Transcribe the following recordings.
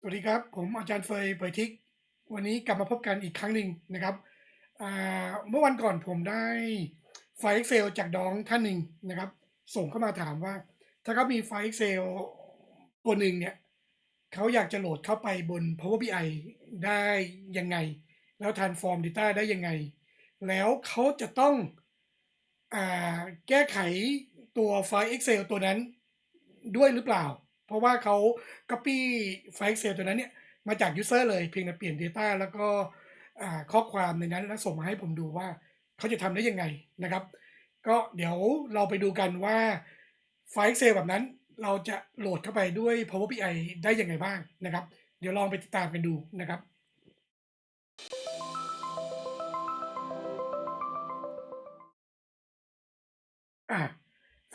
สวัสดีครับ ผมอาจารย์เฟยเผยทิก วันนี้กลับมาพบกันอีกครั้งหนึ่งนะครับอ่าเมื่อวันก่อนผมได้ไฟล์ Excel จากน้องท่านหนึ่งนะครับ ส่งเข้ามาถามว่า ถ้าเขามีไฟล์ Excel ตัวหนึ่งเนี่ยเขาอยากจะโหลดเข้าไปบน Power BI ได้ยังไง แล้ว transform data ได้ยังไง แล้วเขาจะต้องอแก้ไขตัวไฟล์ Excel ตัวนั้นด้วยหรือเปล่า เพราะว่าเขา copy ไฟล์ Excel ตัวนั้นเนี่ย มาจาก user เลยเพียงแต่เปลี่ยน data แล้วก็ข้อความในนั้นแล้วส่งมาให้ผมดูว่าเขาจะทำได้ยังไงนะครับ ก็เดี๋ยวเราไปดูกันว่าไฟล์ Excel แบบนั้นเราจะโหลดเข้าไปด้วย Power BI ได้ยังไงบ้างนะครับ เดี๋ยวลองไปติดตามกันดูนะครับอ่า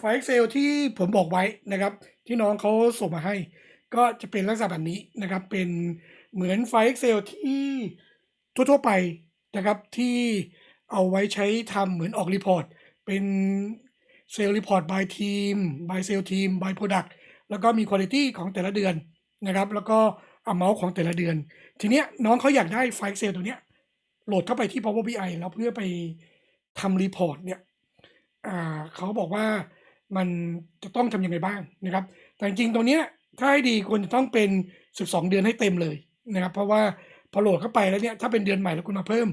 ไฟล์ Excel ที่ผมบอกไว้นะครับ ที่น้องเขาส่งมาให้ ก็จะเป็นลักษณะแบบนี้นะครับ เป็นเหมือนไฟล์ Excel ที่ทั่วๆไปนะครับที่เอาไว้ใช้ทำเหมือนออกรีพอร์ตเป็นเซลล์รีพอร์ต by team by sale team by product แล้วก็มี quality ของแต่ละเดือนนะครับ แล้วก็ amount ของแต่ละเดือน ทีเนี้ยน้องเขาอยากได้ไฟล์ Excel ตัวเนี้ยโหลดเข้าไปที่ Power BI แล้วเพื่อไปทำรีพอร์ตเนี่ยเขาบอกว่า มันจะต้องทำยังไงบ้างนะครับ แต่จริงๆ ตรงเนี้ยถ้าให้ดีควรจะต้องเป็น 12 เดือนให้เต็มเลยนะครับ เพราะว่าพอโหลดเข้าไปแล้วเนี่ยถ้าเป็นเดือนใหม่แล้วคุณมาเพิ่ม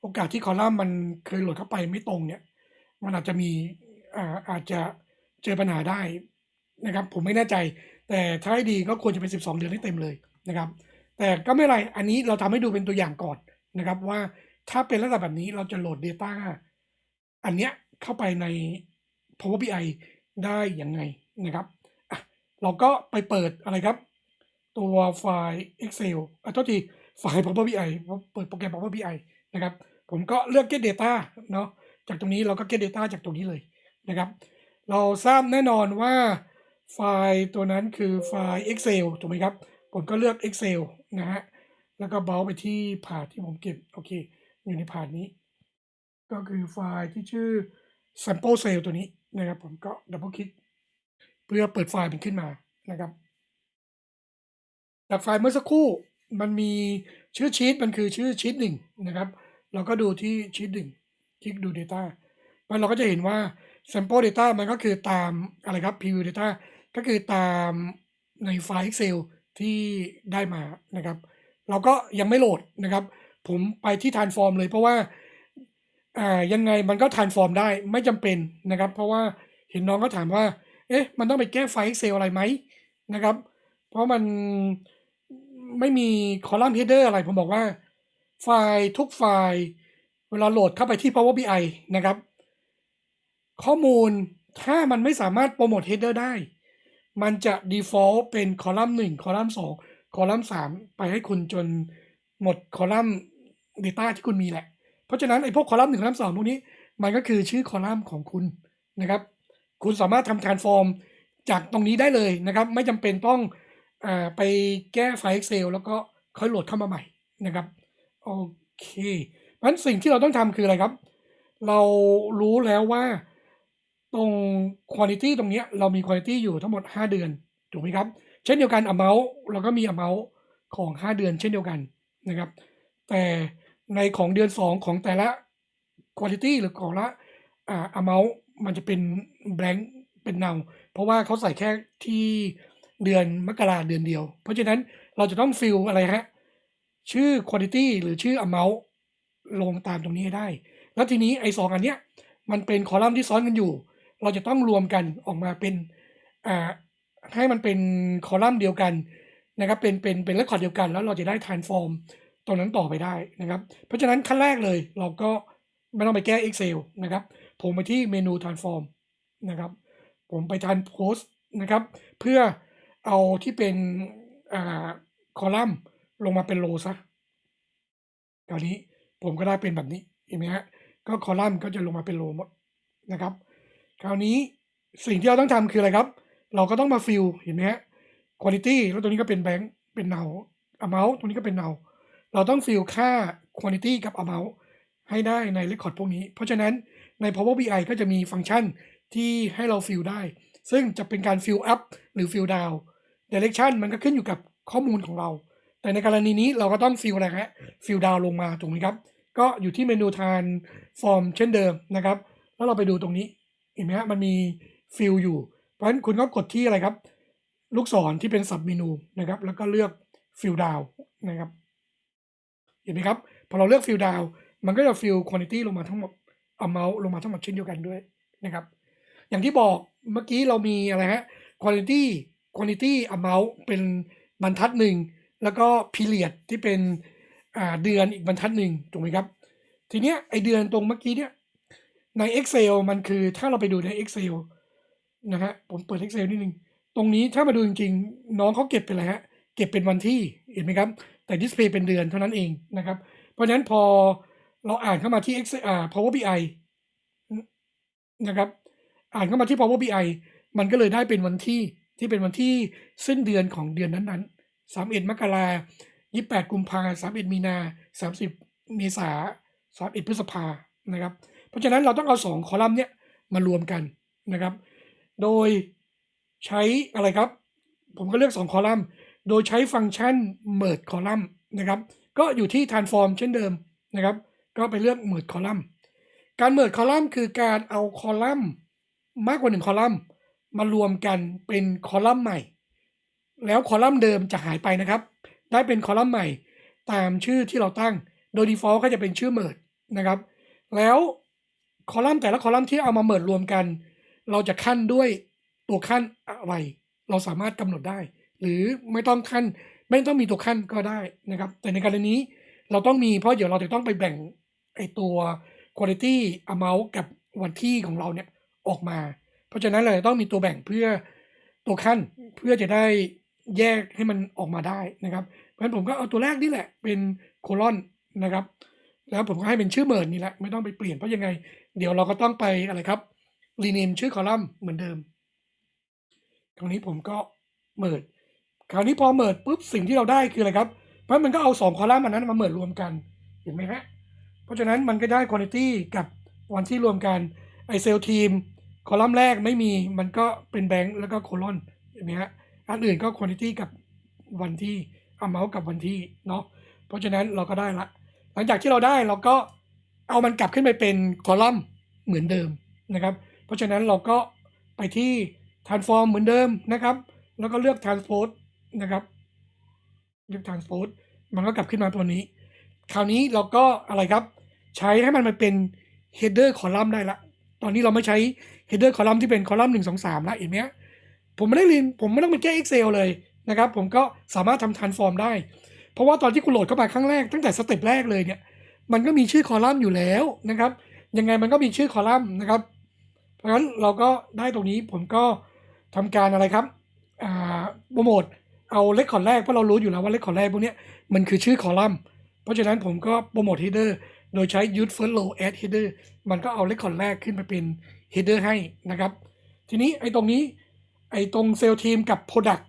โอกาสที่คอลัมน์มันเคยโหลดเข้าไปไม่ตรงเนี่ย มันอาจจะมีอ่าอาจจะเจอปัญหาได้นะครับ ผมไม่แน่ใจ แต่ถ้าให้ดีก็ควรจะเป็น 12 เดือนให้เต็มเลยนะครับ แต่ก็ไม่ไรอันนี้เราทำให้ดูเป็นตัวอย่างก่อนนะครับ ว่าถ้าเป็นลักษณะแบบนี้เราจะโหลด Data อันเนี้ยเข้าไปใน Power BI ได้ยังไงนะครับเราก็ไปเปิดอะไรครับ ตัวไฟล์ Excel อะโทษทีไฟล์ Power BI เพราะเปิดโปรแกรม Power BI นะครับ ผมก็เลือก get data เนาะจากตรงนี้เราก็ get data จากตรงนี้เลยนะครับ เราทราบแน่นอนว่าไฟล์ตัวนั้นคือไฟล์ Excel ถูกไหมครับ ผมก็เลือก Excel นะฮะ แล้วก็เบาไปที่พาที่ผมเก็บ โอเค อยู่ในพาทนี้ ก็คือไฟล์ที่ชื่อ sample cell ตัวนี้ นะครับผมก็ดับเบิลคลิกเพื่อเปิดไฟล์มันขึ้นมานะครับจากไฟล์เมื่อสักครู่มันมีชื่อชีตมันคือชื่อชีตหนึ่งนะครับ เราก็ดูที่ชีตหนึ่งคลิกดู Data มันเราก็จะเห็นว่า sample data มันก็คือตามอะไรครับ preview data ก็คือตามในไฟล์ Excel ที่ได้มานะครับ เราก็ยังไม่โหลดนะครับ ผมไปที่ transform เลยเพราะว่า อ่ายังไงมันก็ transform ได้ไม่จำเป็นนะครับ เพราะว่าเห็นน้องก็ถามว่า เอ๊ะ มันต้องไปแก้ไฟล์ Excel อะไรไหมนะครับ เพราะมันไม่มีคอลัมน์ header อะไร ผมบอกว่า ไฟล์ทุกไฟล์ เวลาโหลดเข้าไปที่ Power BI นะครับ ข้อมูลถ้ามันไม่สามารถโปรโมท header ได้ มันจะ default เป็นคอลัมน์1คอลัมน์2คอลัมน์3ไปให้คุณจนหมดคอลัมน์ data ที่คุณมีแหละ เพราะฉะนั้นไอ้พวกคอลัมน์1คอลัมน์2พวกนี้มันก็คือชื่อคอลัมน์ของคุณนะครับ คุณสามารถทำ transform จากตรงนี้ได้เลยนะครับ ไม่จำเป็นต้องอไปแก้ไฟล์ Excel แล้วก็ค่อยโหลดเข้ามาใหม่นะครับโอเคเพราะฉะนั้นสิ่งที่เราต้องทำคืออะไรครับ เรารู้แล้วว่าตรง quantity ตรงนี้เรามี quantity อยู่ทั้งหมด 5 เดือนถูกไหมครับ เช่นเดียวกัน amount เราก็มี amount ของ 5 เดือนเช่นเดียวกันนะครับ แต่ ในของเดือน 2 ของแต่ละ quantity หรือของละอ่า amount มันจะเป็น blank เป็นเนาเพราะว่าเขาใส่แค่ที่เดือนมกราเดือนเดียว เพราะฉะนั้นเราจะต้อง fill อะไรฮะ ชื่อ quantity หรือชื่อ amount ลงตามตรงนี้ได้ แล้วทีนี้ไอ้สองอันเนี้ยมันเป็นคอลัมน์ที่ซ้อนกันอยู่ เราจะต้องรวมกันออกมาเป็นอ่าให้มันเป็นคอลัมน์เดียวกันนะครับเป็นเป็นเป็นเรคคอร์ดเดียวกัน แล้วเราจะได้ transform ตรงนั้นต่อไปได้นะครับ เพราะฉะนั้นขั้นแรกเลยเราก็ไม่ต้องไปแก้ Excel นะครับ ผมไปที่เมนู transform นะครับ ผมไป transpose นะครับ เพื่อเอาที่เป็นอ่าคอลัมน์ลงมาเป็นโรซะคราวนี้ผมก็ได้เป็นแบบนี้เห็นไหมฮะก็คอลัมน์ก็จะลงมาเป็นโรหมดนะครับ คราวนี้สิ่งที่เราต้องทำคืออะไรครับ เราก็ต้องมาฟิลเห็นไหมฮะ quantity แล้วตัวนี้ก็เป็นแบงค์เป็นเนา amount ตัวนี้ก็เป็นเนา เราต้องฟิลค่า quantity กับ amount ให้ได้ใน record พวกนี้ เพราะฉะนั้นใน Power BI ก็จะมีฟังก์ชันที่ให้เราฟิลได้ ซึ่งจะเป็นการฟิล up หรือฟิล down direction มันก็ขึ้นอยู่กับข้อมูลของเรา แต่ในกรณีนี้เราก็ต้องฟิลอะไรฮะฟิลดาวลงมาถูกไหมครับ ก็อยู่ที่เมนูทานฟอร์มเช่นเดิมนะครับ แล้วเราไปดูตรงนี้เห็นไหมฮะมันมีฟิลอยู่ เพราะฉะนั้นคุณก็กดที่อะไรครับ ลูกศรที่เป็นสับเมนูนะครับ แล้วก็เลือกฟิลดาวนะครับ เห็นไหมครับ พอเราเลือกฟิลดาวมันก็จะฟิลคุณ i t y ลงมาทั้งหมดเอาเมาส์ลงมาทั้งหมดเช่นเดียวกันด้วยนะครับ อย่างที่บอกเมื่อกี้เรามีอะไรฮะ quality quantity amount เป็นบรรทัดหนึ่งแล้วก็ period ที่เป็นอ่าเดือนอีกบรรทัดหนึ่งถูกไหมครับ ทีเนี้ยไอเดือนตรงเมื่อกี้เนี่ยใน Excel มันคือถ้าเราไปดูใน Excel นะฮะผมเปิด Excel นิดนึง ตรงนี้ถ้ามาดูจริงๆ น้องเขาเก็บเป็นอะไรฮะ เก็บเป็นวันที่เห็นไหมครับ แต่ดิสเพย์เป็นเดือนเท่านั้นเองนะครับ เพราะฉะนั้นพอเราอ่านเข้ามาที่ Excel อ่า Power BI นะครับ อ่านเข้ามาที่ Power BI มันก็เลยได้เป็นวันที่ที่เป็นวันที่สิ้นเดือนของเดือนนั้นๆ31มกรา28กุมภา31มีนา30เมษา31พฤษภานะครับ เพราะฉะนั้นเราต้องเอา2คอลัมน์เนี้ยมารวมกันนะครับ โดยใช้อะไรครับ ผมก็เลือก2คอลัมน์ โดยใช้ฟังก์ชัน merge column นะครับ ก็อยู่ที่ transform เช่นเดิมนะครับ ก็ไปเลือก merge column การ merge column คือการเอาคอลัมน์มากกว่า1คอลัมน์มารวมกันเป็นคอลัมน์ใหม่ แล้วคอลัมน์เดิมจะหายไปนะครับ ได้เป็นคอลัมน์ใหม่ตามชื่อที่เราตั้ง โดย default ก็จะเป็นชื่อ merge นะครับ แล้วคอลัมน์แต่ละคอลัมน์ที่เอามา merge รวมกัน เราจะขั้นด้วยตัวขั้นอะไร เราสามารถกำหนดได้ หรือไม่ต้องขั้นไม่ต้องมีตัวขั้นก็ได้นะครับ แต่ในกรณีนี้เราต้องมีเพราะเดี๋ยวเราจะต้องไปแบ่งไอตัว quality amount กับวันที่ของเราเนี่ยออกมา เพราะฉะนั้นเราจะต้องมีตัวแบ่งเพื่อตัวขั้นเพื่อจะได้แยกให้มันออกมาได้นะครับเพราะฉะนั้นผมก็เอาตัวแรกนี่แหละเป็นโคลอนนะครับ แล้วผมก็ให้เป็นชื่อเมิร์นี่แหละไม่ต้องไปเปลี่ยนเพราะยังไง เดี๋ยวเราก็ต้องไปอะไรครับรีเนมชื่อคอลัมน์เหมือนเดิมคราวนี้ผมก็เมิร์ด คราวนี้พอเมิร์ดปุ๊บสิ่งที่เราได้คืออะไรครับ เพราะมันก็เอาสองคอลัมน์อันนั้นมาเมิร์ดรวมกัน เห็นไหมฮะ เพราะฉะนั้นมันก็ได้คุณ i t y กับวันที่รวมกันไอเซลทีมคอลัมน์แรกไม่มีมันก็เป็นแบงค์แล้วก็โคลอนเห็นไหมฮะอันอื่นก็คุณ i t y กับวันที่เอาเมาส์กับวันที่เนาะเพราะฉะนั้นเราก็ได้ละ หลังจากที่เราได้เราก็เอามันกลับขึ้นไปเป็นคอลัมน์เหมือนเดิมนะครับ เพราะฉะนั้นเราก็ไปที่ transform เหมือนเดิมนะครับ แล้วก็เลือก transpose นะครับเลือก transpose มันก็กลับขึ้นมาตัวนี้ คราวนี้เราก็อะไรครับ ใช้ให้มันมาเป็น header column ได้ละ ตอนนี้เราไม่ใช้ header column ที่เป็น column 1 2 3แล้วเห็นไหมผมไม่ได้เรียนผมไม่ต้องไปแก้ Excel เลยนะครับ ผมก็สามารถทำ transform ได้ เพราะว่าตอนที่คุณโหลดเข้ามาครั้งแรกตั้งแต่สเต็ปแรกเลยเนี่ย มันก็มีชื่อคอลัมน์อยู่แล้วนะครับ ยังไงมันก็มีชื่อคอลัมน์นะครับ เพราะฉะนั้นเราก็ได้ตรงนี้ผมก็ทำการอะไรครับโปรโมท เอาเลขคอร์ดแรกเพราะเรารู้อยู่แล้วว่าเลขคอร์ดแรกพวกนี้มันคือชื่อคอลัมน์ เพราะฉะนั้นผมก็โปรโมท header โดยใช้ use first row add header มันก็เอาเลขคอร์ดแรกขึ้นไปเป็น header ให้นะครับ ทีนี้ไอ้ตรงนี้ไอ้ตรงเซลล์ทีมกับ product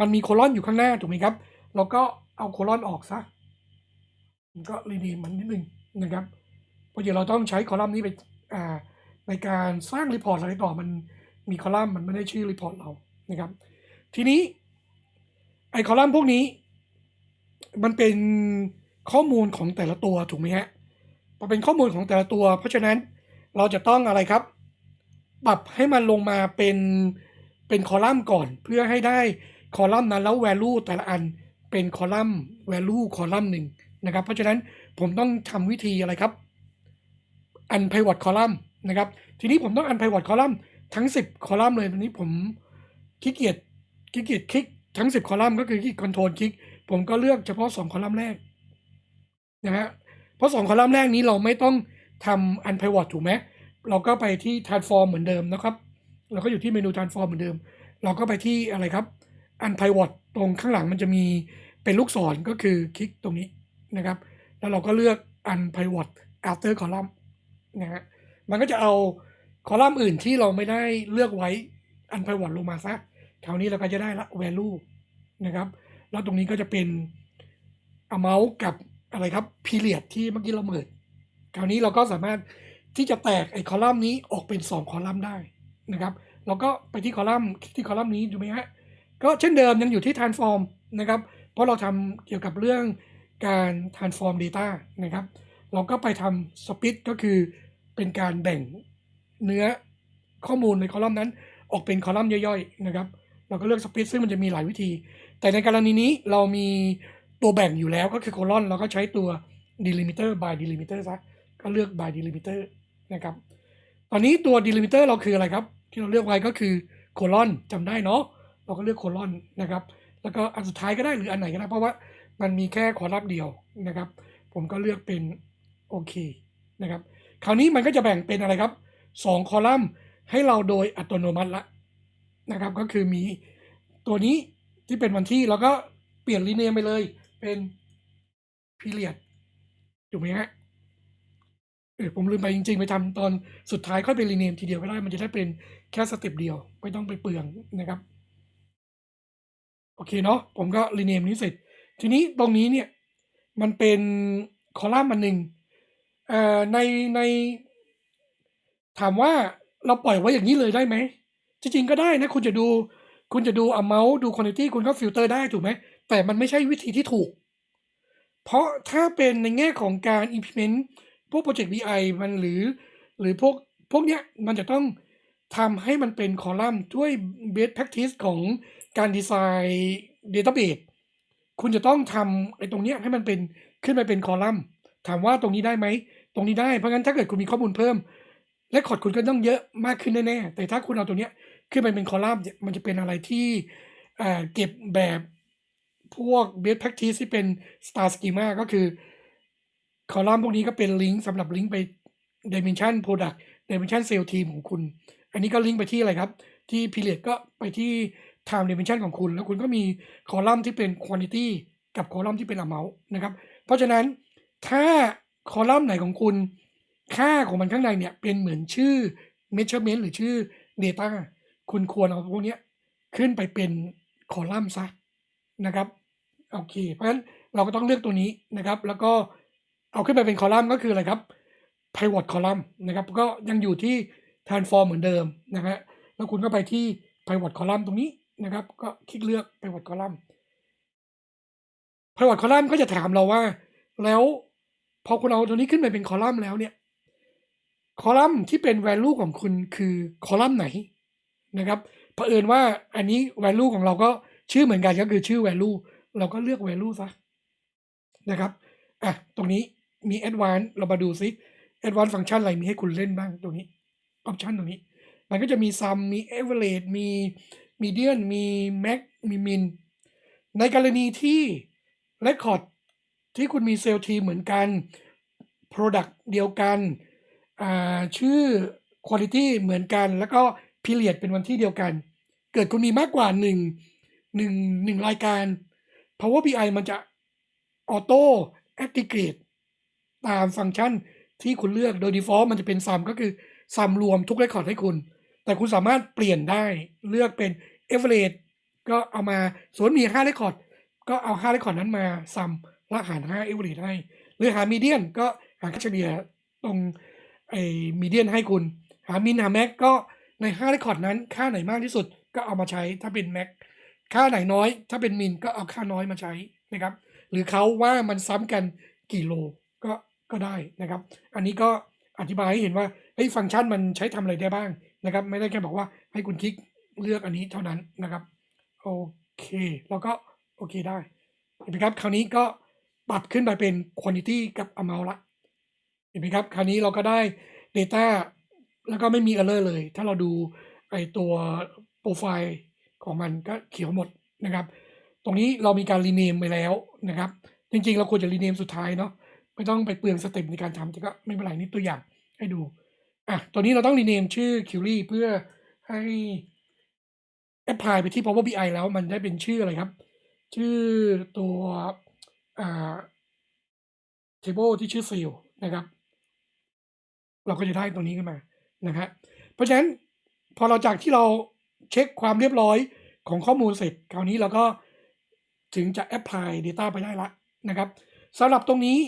มันมีโคลอนอยู่ข้างหน้าถูกไหมครับ เราก็เอาโคลอนออกซะก็รีดีมันนิดนึงนะครับเพราะเดี๋ยวเราต้องใช้คอลัมน์นี้ไปอ่าในการสร้างรีพอร์ตอะไรต่อมันมีคอลัมน์มันไม่ได้ชื่อรีพอร์ตเรานะครับ ทีนี้ ไอ้คอลัมน์พวกนี้ มันเป็นข้อมูลของแต่ละตัวถูกไหมฮะพอเป็นข้อมูลของแต่ละตัว เพราะฉะนั้นเราจะต้องอะไรครับ ปรับให้มันลงมาเป็นเป็นคอลัมน์ก่อน เพื่อให้ได้คอลัมน์นั้นแล้ว value แต่ละอันเป็นคอลัมน์ value คอลัมน์หนึ่งนะครับ เพราะฉะนั้นผมต้องทำวิธีอะไรครับ อัน pivot column นะครับ ทีนี้ผมต้องอัน pivot column ทั้ง 10 คอลัมน์เลยตอนนี้ผมขี้เกียจขี้เกียจคลิก ทั้ง 10 คอลัมน์ก็คือคลิก control คลิก ผมก็เลือกเฉพาะ 2 คอลัมน์แรกนะฮะเพราะ 2 คอลัมน์แรกนี้เราไม่ต้องทำอัน pivot ถูกไหมเราก็ไปที่ transform เหมือนเดิมนะครับ เราก็อยู่ที่เมนู transform เหมือนเดิม เราก็ไปที่อะไรครับอัน pivot ตรงข้างหลังมันจะมีเป็นลูกศรก็คือคลิกตรงนี้นะครับ แล้วเราก็เลือกอัน pivot after column นะฮะมันก็จะเอาคอลัมน์อื่นที่เราไม่ได้เลือกไว้อัน pivot ลงมาซะ คราวนี้เราก็จะได้ละ value นะครับ แล้วตรงนี้ก็จะเป็น amount กับอะไรครับ period ที่เมื่อกี้เราเมิดคราวนี้เราก็สามารถที่จะแตกไอ้คอลัมน์นี้ออกเป็น 2 คอลัมน์ได้นะครับ เราก็ไปที่คอลัมน์ที่คอลัมน์นี้ดูไหมฮะก็เช่นเดิมยังอยู่ที่ transform นะครับ เพราะเราทำเกี่ยวกับเรื่องการ transform data นะครับ เราก็ไปทำ split ก็คือเป็นการแบ่งเนื้อข้อมูลในคอลัมน์นั้น ออกเป็นคอลัมน์ย่อยๆนะครับ เราก็เลือก split ซึ่งมันจะมีหลายวิธี แต่ในกรณีนี้เรามีตัวแบ่งอยู่แล้วก็คือ colon เราก็ใช้ตัว delimiter by delimiter ซะก็เลือก by delimiter นะครับ ตอนนี้ตัว delimiter เราคืออะไรครับ ที่เราเลือกไว้ก็คือ colon จำได้เนาะเราก็เลือก colon นะครับ แล้วก็อันสุดท้ายก็ได้หรืออันไหนก็ได้ เพราะว่ามันมีแค่คอลัมน์เดียวนะครับ ผมก็เลือกเป็นโอเคนะครับ คราวนี้มันก็จะแบ่งเป็นอะไรครับสองคอลัมน์ให้เราโดยอัตโนมัติละ นะครับ ก็คือมีตัวนี้ที่เป็นวันที่แล้วก็เปลี่ยนรีเนมไปเลย เป็น period ถูกไหมฮะเออผมลืมไปจริงๆ ไปทำตอนสุดท้ายค่อยไปรีเนมทีเดียวก็ได้ มันจะได้เป็นแค่สเต็ปเดียว ไม่ต้องไปเปลืองนะครับ โอเคเนาะผมก็รีเนมนี้เสร็จ ทีนี้ตรงนี้เนี่ย มันเป็นคอลัมน์อันหนึ่งเอ่อในใน ถามว่าเราปล่อยไว้อย่างนี้เลยได้ไหม จริงๆก็ได้นะคุณจะดู คุณจะดู amount ดู quantity คุณก็ฟิลเตอร์ได้ถูกไหม แต่มันไม่ใช่วิธีที่ถูก เพราะถ้าเป็นในแง่ของการ implement พวก project BI มันหรือ หรือพวกพวกเนี้ยมันจะต้องทำให้มันเป็นคอลัมน์ด้วย best practice ของการดีไซน์ database คุณจะต้องทำไอ้ตรงเนี้ยให้มันเป็นขึ้นไปเป็นคอลัมน์ ถามว่าตรงนี้ได้ไหม ตรงนี้ได้ เพราะงั้นถ้าเกิดคุณมีข้อมูลเพิ่ม และคอดคุณก็ต้องเยอะมากขึ้นแน่ๆ แต่ถ้าคุณเอาตัวเนี้ย ขึ้นไปเป็นคอลัมน์เนี่ยมันจะเป็นอะไรที่เก็บแบบพวก best practice ที่เป็น star schema ก็คือคอลัมน์พวกนี้ก็เป็นลิงก์สำหรับลิงก์ไป dimension product dimension sale team ของคุณ อันนี้ก็ลิงก์ไปที่อะไรครับ ที่ period ก็ไปที่ time dimension ของคุณ แล้วคุณก็มีคอลัมน์ที่เป็น quantity กับคอลัมน์ที่เป็น amount นะครับ เพราะฉะนั้นถ้าคอลัมน์ไหนของคุณ ค่าของมันข้างในเนี่ยเป็นเหมือนชื่อ measurement หรือชื่อ data คุณควรเอาพวกนี้ขึ้นไปเป็นคอลัมน์ซะนะครับโอเค เพราะฉะนั้นเราก็ต้องเลือกตัวนี้นะครับ แล้วก็เอาขึ้นไปเป็นคอลัมน์ก็คืออะไรครับ pivot column นะครับก็ยังอยู่ที่ transform เหมือนเดิมนะฮะแล้วคุณก็ไปที่ pivot column ตรงนี้นะครับ ก็คลิกเลือก pivot column pivot column ก็จะถามเราว่า แล้วพอคุณเอาตัวนี้ขึ้นไปเป็นคอลัมน์แล้วเนี่ย คอลัมน์ที่เป็น value ของคุณคือคอลัมน์ไหน นะครับเผอิญว่าอันนี้ value ของเราก็ชื่อเหมือนกันก็คือชื่อ value เราก็เลือก value ซะนะครับอะตรงนี้มี advanced เรามาดูซิ advanced ฟังก์ชันอะไรมีให้คุณเล่นบ้างตรงนี้ option ตรงนี้ มันก็จะมี sum มี average มี median มี max มี min ในกรณีที่ record ที่คุณมีเซลล์ทีเหมือนกัน product เดียวกันอ่าชื่อ quality เหมือนกันแล้วก็ period เป็นวันที่เดียวกัน เกิดคุณมีมากกว่า1 1 1รายการ Power BI มันจะ auto aggregate ตามฟังก์ชันที่คุณเลือกโดย default มันจะเป็น sum ก็คือ sum รวมทุก record ให้คุณ แต่คุณสามารถเปลี่ยนได้เลือกเป็น average ก็เอามาสมมติมี5 record ก็เอา5 record นั้นมา sum แล้วหาร5 average ให้ หรือหา median ก็หาค่าเฉลี่ยตรงไอ้ median ให้คุณ หา min หา max ก็ ใน5 record นั้นค่าไหนมากที่สุดก็เอามาใช้ถ้าเป็น max ค่าไหนน้อย ถ้าเป็น min ก็เอาค่าน้อยมาใช้นะครับ หรือเขาว่ามันซ้ำกันกี่โลก็ก็ได้นะครับ อันนี้ก็อธิบายให้เห็นว่าเฮ้ฟังก์ชันมันใช้ทำอะไรได้บ้างนะครับ ไม่ได้แค่บอกว่าให้คุณคลิกเลือกอันนี้เท่านั้นนะครับโอเคแล้วก็โอเคได้เห็นไหมครับ คราวนี้ก็ปรับขึ้นไปเป็น quantity กับ amount ละเห็นไหมครับ คราวนี้เราก็ได้ data แล้วก็ไม่มี error เลย ถ้าเราดูไอตัวโปรไฟล์ของมันก็เขียวหมดนะครับ ตรงนี้เรามีการรีเนมไปแล้วนะครับ จริงๆ เราควรจะรีเนมสุดท้ายเนาะไม่ต้องไปเปลืองสเต็ปในการทำแต่ก็ไม่เป็นไรนี่ตัวอย่างให้ดูอะตัวนี้เราต้องรีเนมชื่อ Query เพื่อให้แอพพลายไปที่ Power BI แล้วมันได้เป็นชื่ออะไรครับ ชื่อตัวอ่า table ที่ชื่อ field นะครับ เราก็จะได้ตรงนี้ขึ้นมา นะครับเพราะฉะนั้นพอเราจากที่เราเช็คความเรียบร้อยของข้อมูลเสร็จคราวนี้เราก็ถึงจะ apply data ไปได้ละนะครับสำหรับตรงนี้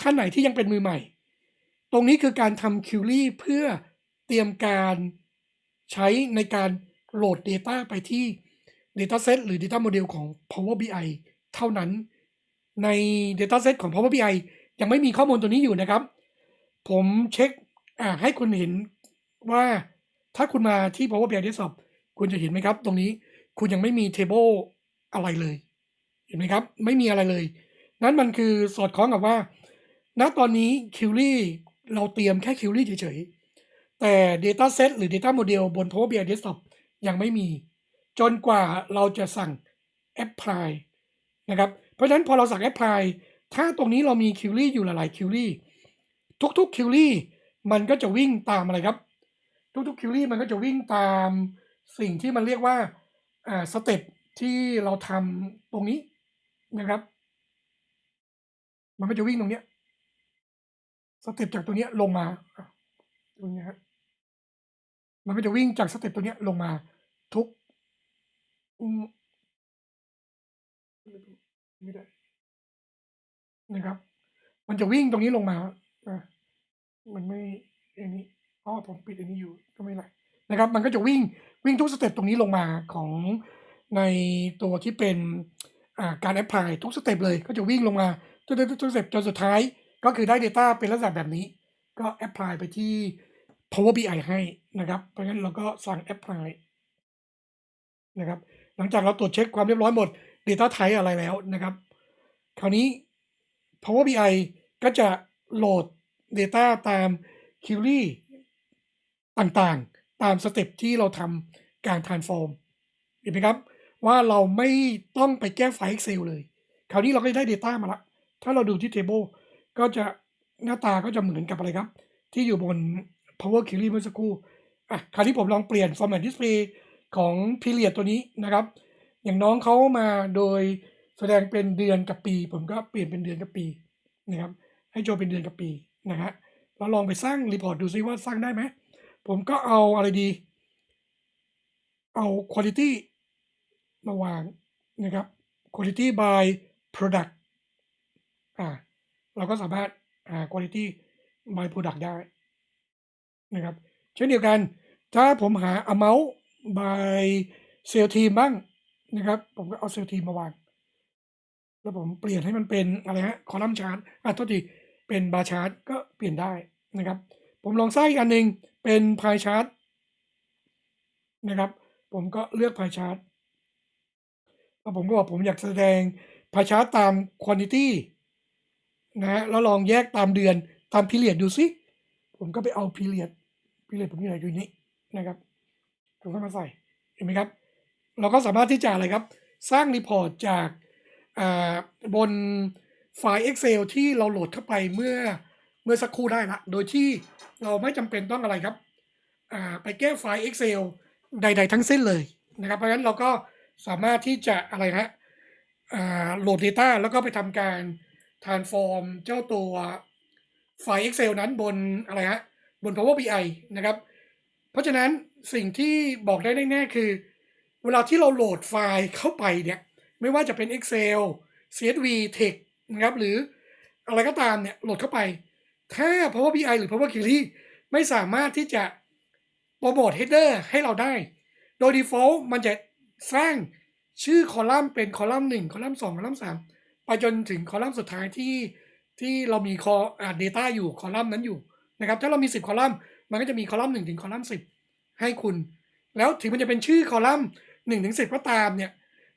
ท่านไหนที่ยังเป็นมือใหม่ ตรงนี้คือการทำ query เพื่อเตรียมการใช้ในการโหลด Data ไปที่ Dataset หรือ Data Model ของ Power BI เท่านั้น ใน Dataset ของ Power BI ยังไม่มีข้อมูลตัวนี้อยู่นะครับ ผมเช็คให้คุณเห็น ว่าถ้าคุณมาที่ Power BI Desktop คุณจะเห็นไหมครับ ตรงนี้คุณยังไม่มี Table อะไรเลย เห็นไหมครับ ไม่มีอะไรเลย นั้นมันคือสอดคล้องกับว่า ณตอนนี้ Query เราเตรียมแค่ Query เฉยๆ แต่ Dataset หรือ Data Model บน Power BI Desktop ยังไม่มี จนกว่าเราจะสั่ง Apply นะครับ เพราะฉะนั้นพอเราสั่ง Apply ถ้าตรงนี้เรามี Query อยู่หลายๆ Query ทุกๆ Query มันก็จะวิ่งตามอะไรครับ ทุกๆ Query มันก็จะวิ่งตามสิ่งที่มันเรียกว่าอ่าสเต็ปที่เราทำตรงนี้นะครับ มันก็จะวิ่งตรงเนี้ยสเต็ปจากตัวเนี้ยลงมาตรงเนี้ยฮะมันก็จะวิ่งจากสเต็ปตัวเนี้ยลงมาทุกไม่ได้นะครับ มันจะวิ่งตรงนี้ลงมาอะมันไม่อันนี้ อ๋อผมปิดอันนี้อยู่ก็ไม่เป็นไรนะครับ มันก็จะวิ่งวิ่งทุกสเต็ปตรงนี้ลงมาของในตัวที่เป็นการแอพพลายทุกสเต็ปเลยก็จะวิ่งลงมาทุกทุกสเต็ปจนสุดท้ายก็คือได้ Data เป็นลักษณะแบบนี้ ก็แอพพลายไปที่ Power BI ให้นะครับ เพราะงั้นเราก็สั่งแอพพลายนะครับ หลังจากเราตรวจเช็คความเรียบร้อยหมด Data Type อะไรแล้วนะครับ คราวนี้ Power BI ก็จะโหลด Data ตาม Query ต่างๆ ตามสเต็ปที่เราทำการ transform เห็นไหมครับ ว่าเราไม่ต้องไปแก้ไฟล์ Excel เลย คราวนี้เราก็ได้ Data มาแล้วถ้าเราดูที่ Table ก็จะหน้าตาก็จะเหมือนกับอะไรครับ ที่อยู่บน Power Query เมื่อสักครู่อะคราวนี้ผมลองเปลี่ยน Format Display ของ Period ตัวนี้นะครับ อย่างน้องเขามาโดยแสดงเป็นเดือนกับปี ผมก็เปลี่ยนเป็นเดือนกับปีนะครับให้โชว์เป็นเดือนกับปีนะฮะเราลองไปสร้างรีพอร์ตดูซิว่าสร้างได้ไหม ผมก็เอาอะไรดี เอา quality มาวางนะครับ quality by product อ่าเราก็สามารถหา quality by product ได้นะครับเช่นเดียวกัน ถ้าผมหา amount by sales team บ้างนะครับ ผมก็เอา sales team มาวาง แล้วผมเปลี่ยนให้มันเป็นอะไรฮะคอลัมน์ชาร์ตอะโทษทีเป็นบาร์ชาร์ตก็เปลี่ยนได้นะครับ ผมลองสร้างอีกอันหนึ่งเป็นพายชาร์ตนะครับ ผมก็เลือกพายชาร์ตแล้วผมก็บอกผมอยากแสดงพายชาร์ตตามควอนติตี้นะฮะแล้วลองแยกตามเดือนตามพีเรียดดูซิผมก็ไปเอาพีเรียดพีเรียดผมอยู่ไหนอยู่นี้นะครับผมก็มาใส่เห็นไหมครับ เราก็สามารถที่จะอะไรครับ สร้างรีพอร์ตจากบนไฟล์ Excel ที่เราโหลดเข้าไปเมื่อ เมื่อสักครู่ได้ละโดยที่เราไม่จำเป็นต้องอะไรครับไปแก้ไฟล์ Excel ใด ๆ ทั้งสิ้นเลยนะครับ เพราะฉะนั้นเราก็สามารถที่จะอะไรฮะโหลด Data แล้วก็ไปทำการ transform เจ้าตัวไฟล์ Excel นั้นบนอะไรฮะบน Power BI นะครับ เพราะฉะนั้นสิ่งที่บอกได้แน่ๆคือ เวลาที่เราโหลดไฟล์เข้าไปเนี่ย ไม่ว่าจะเป็น Excel CSV Text นะครับ หรืออะไรก็ตามเนี่ยโหลดเข้าไป ถ้า Power BI หรือ Power Query ไม่สามารถที่จะโปรโมท header ให้เราได้ โดย default มันจะสร้างชื่อคอลัมน์เป็นคอลัมน์1คอลัมน์2คอลัมน์3ไปจนถึงคอลัมน์สุดท้ายที่ที่เรามีคออ่า data อยู่คอลัมน์นั้นอยู่นะครับ ถ้าเรามี 10 คอลัมน์ มันก็จะมีคอลัมน์1ถึงคอลัมน์10ให้คุณ แล้วถึงมันจะเป็นชื่อคอลัมน์1ถึง10ก็ตามเนี่ย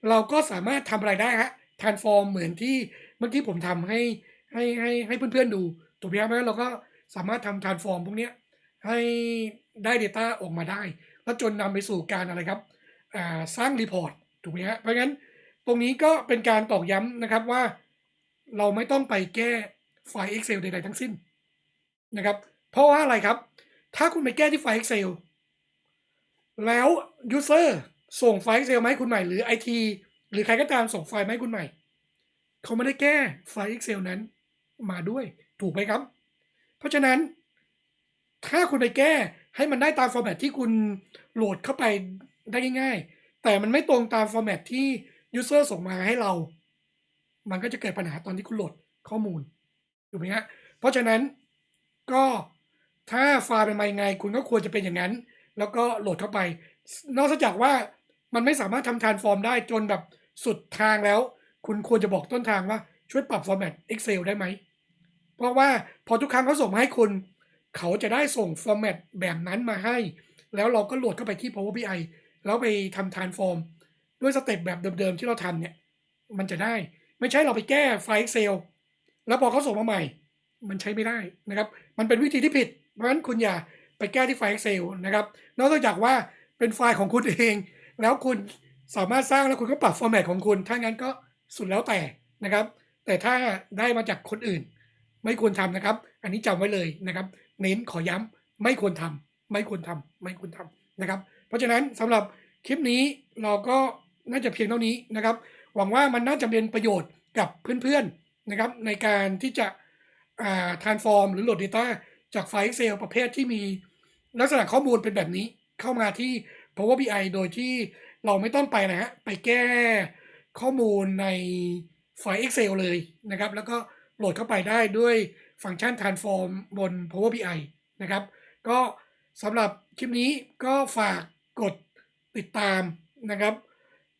เราก็สามารถทำอะไรได้ฮะ transform เหมือนที่เมื่อกี้ผมทำให้ให้ให้ให้เพื่อนๆดู ถูกไหมครับเพราะฉะนั้นเราก็สามารถทำ transform พวกนี้ให้ได้ Data ออกมาได้ แล้วจนนำไปสู่การอะไรครับสร้างรีพอร์ตถูกไหมฮะเพราะงั้นตรงนี้ก็เป็นการตอกย้ำนะครับว่า เราไม่ต้องไปแก้ไฟล์ Excel ใดๆทั้งสิ้นนะครับ เพราะว่าอะไรครับ ถ้าคุณไปแก้ที่ไฟล์ Excel แล้ว User ส่งไฟล์ Excel มาให้คุณใหม่หรือ IT หรือใครก็ตามส่งไฟล์มาให้คุณใหม่ เขาไม่ได้แก้ไฟล์ Excel นั้นมาด้วย ถูกไหมครับ เพราะฉะนั้น ถ้าคุณไปแก้ให้มันได้ตามฟอร์แมตที่คุณโหลดเข้าไปได้ง่ายๆ แต่มันไม่ตรงตามฟอร์แมตที่ User ส่งมาให้เรา มันก็จะเกิดปัญหาตอนที่คุณโหลดข้อมูลถูกไหมฮะเพราะฉะนั้นก็ถ้าไฟล์เป็นมายังไง คุณก็ควรจะเป็นอย่างนั้น แล้วก็โหลดเข้าไป นอกจากว่ามันไม่สามารถทำ transform ได้จนแบบสุดทางแล้ว คุณควรจะบอกต้นทางว่าช่วยปรับ format Excel ได้ไหม เพราะว่าพอทุกครั้งเขาส่งมาให้คุณ เขาจะได้ส่ง format แบบนั้นมาให้ แล้วเราก็โหลดเข้าไปที่ Power BI แล้วไปทำ transform ด้วยสเต็ปแบบเดิมๆที่เราทำเนี่ย มันจะได้ไม่ใช่เราไปแก้ไฟล์ Excel แล้วพอเขาส่งมาใหม่ มันใช้ไม่ได้นะครับ มันเป็นวิธีที่ผิด เพราะฉะนั้นคุณอย่าไปแก้ที่ไฟล์ Excel นะครับ นอกจากว่าเป็นไฟล์ของคุณเอง แล้วคุณสามารถสร้างแล้วคุณก็ปรับ format ของคุณ ถ้างั้นก็สุดแล้วแต่นะครับ แต่ถ้าได้มาจากคนอื่น ไม่ควรทำนะครับ อันนี้จำไว้เลยนะครับ เน้นขอย้ำไม่ควรทำไม่ควรทำไม่ควรทำนะครับ เพราะฉะนั้นสำหรับคลิปนี้เราก็น่าจะเพียงเท่านี้นะครับ หวังว่ามันน่าจะเป็นประโยชน์กับเพื่อนๆนะครับ ในการที่จะอ่า transform หรือโหลด Data จากไฟล์ Excel ประเภทที่มีลักษณะข้อมูลเป็นแบบนี้เข้ามาที่ Power BI โดยที่เราไม่ต้องไปนะฮะไปแก้ข้อมูลในไฟล์ Excel เลยนะครับ แล้วก็ โหลดเข้าไปได้ด้วยฟังก์ชัน transform บน Power BI นะครับ ก็สำหรับคลิปนี้ก็ฝากกดติดตามนะครับ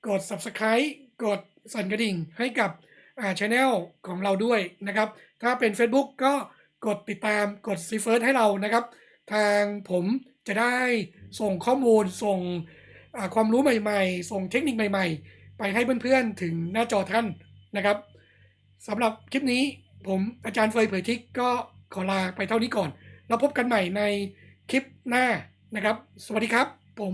กด subscribe กดสั่นกระดิ่งให้กับอ่าช anel ของเราด้วยนะครับ ถ้าเป็น Facebook ก็กดติดตามกด see first ให้เรานะครับ ทางผมจะได้ส่งข้อมูลส่งความรู้ใหม่ๆ ส่งเทคนิคใหม่ ๆ ไปให้เพื่อนๆถึงหน้าจอท่านนะครับสำหรับคลิปนี้ ผมอาจารย์เฟยเผยทิกก็ขอลาไปเท่านี้ก่อน แล้วพบกันใหม่ในคลิปหน้านะครับ สวัสดีครับ ผม